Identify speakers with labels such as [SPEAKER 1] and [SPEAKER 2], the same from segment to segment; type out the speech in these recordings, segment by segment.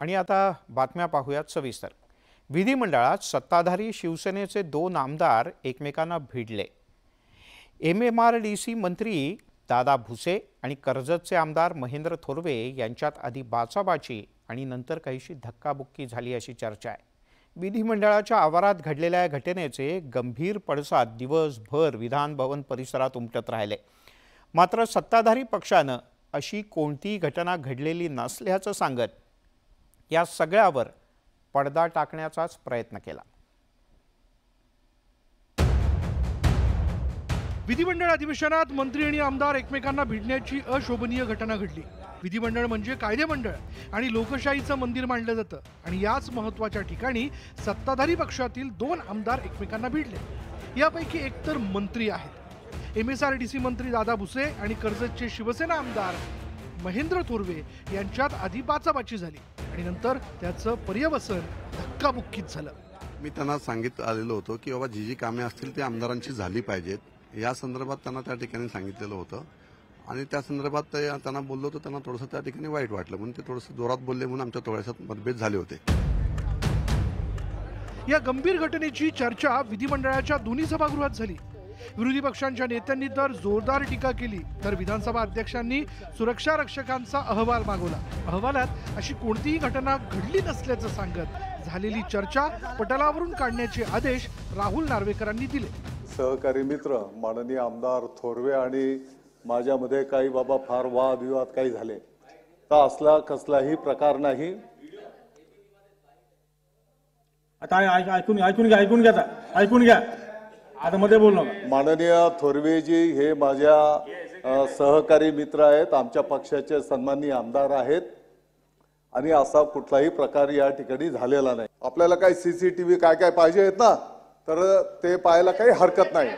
[SPEAKER 1] आणि आता बातम्या पाहूयात सविस्तर. विधिमंडळात सत्ताधारी शिवसेनेचे दोन आमदार एकमेकांना भिडले. M M R D C मंत्री दादा भुसे आणि कर्जतचे आमदार महेंद्र थोरवे यांच्यात आधी बाचाबाची आणि नंतर काहीशी धक्काबुक्की झाली अशी चर्चा आहे. विधिमंडळाच्या आवारात घडलेल्या या घटनेचे गंभीर पडसाद दिवसभर विधान भवन परिसरात उमटत राहिले. मात्र सत्ताधारी पक्षानं अशी कोणतीही घटना घडलेली नसल्याचं सांगत या सगळ्यावर पडदा टाकण्याचाच प्रयत्न केला.
[SPEAKER 2] विधिमंडळ अधिवेशनात मंत्री आणि आमदार एकमेकांना भिडण्याची अशोभनीय घटना घडली. विधिमंडळ म्हणजे कायदे मंडळ आणि लोकशाहीचं मंदिर मानलं जातं आणि याच महत्त्वाच्या ठिकाणी सत्ताधारी पक्षातील दोन आमदार एकमेकांना भिडले. यापैकी एकतर मंत्री आहेत. M S R D C मंत्री दादा भुसे आणि कर्जतचे शिवसेना आमदार महेंद्र थोरवे यांच्यात आधी बाचाबाची झाली. आणि नंतर त्याचं पर्यवसन धक्काबुक्कीत झालं.
[SPEAKER 3] मी त्यांना सांगित आलेलो होतो की बाबा जी जी कामे असतील ती आमदारांची झाली पाहिजेत. या संदर्भात त्यांना त्या ठिकाणी सांगितलेलं होतं. आणि त्या संदर्भात त्यांना बोललो होतो त्यांना थोडंसं त्या ठिकाणी वाईट वाटलं. म्हणून ते थोडंसं जोरात बोलले म्हणून आमच्या थोड्याशात मतभेद झाले होते.
[SPEAKER 2] या गंभीर घटनेची चर्चा विधिमंडळाच्या दोन्ही सभागृहात झाली. विरोधी पक्षांच्या नेत्यांनी तर जोरदार टीका केली. तर विधानसभा अध्यक्षांनी सुरक्षा रक्षकांचा अहवाल मागवला. अहवालात अशी कोणतीही घटना घडली नसल्याचं सांगत झालेली चर्चा पटलावरून काढण्याचे आदेश राहुल नार्वेकरांनी दिले.
[SPEAKER 4] सहकारी मित्र माननीय आमदार थोरवे आणि माझ्यामध्ये काही बाबा फार वादविवाद काही झाले. तर असला कसलाही प्रकार नाही.
[SPEAKER 5] आता ऐकून ऐकून घ्या ऐकून घ्या. ऐकून घ्या. आता मध्ये बोल नका.
[SPEAKER 4] माननीय थोरवेजी हे माझ्या अ, सहकारी मित्र आहेत आमच्या पक्षाचे सन्माननीय आमदार आहेत आणि असा कुठलाही प्रकार या ठिकाणी झालेला नाही. आपल्याला काही सीसीटीव्ही काय काय पाहिजे आहेत ना तर ते पाहायला काही हरकत नाही.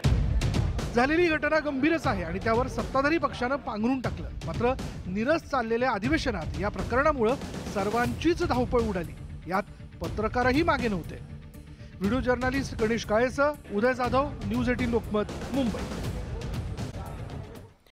[SPEAKER 2] झालेली घटना गंभीरच आहे आणि त्यावर सत्ताधारी पक्षानं पांघरून टाकलं. मात्र निरस चाललेल्या अधिवेशनात या प्रकरणामुळं सर्वांचीच धावपळ उडाली. यात पत्रकारही मागे नव्हते. व्हिडिओ जर्नालिस्ट गणेश काळेसह उदय जाधव न्यूज एटीन लोकमत मुंबई.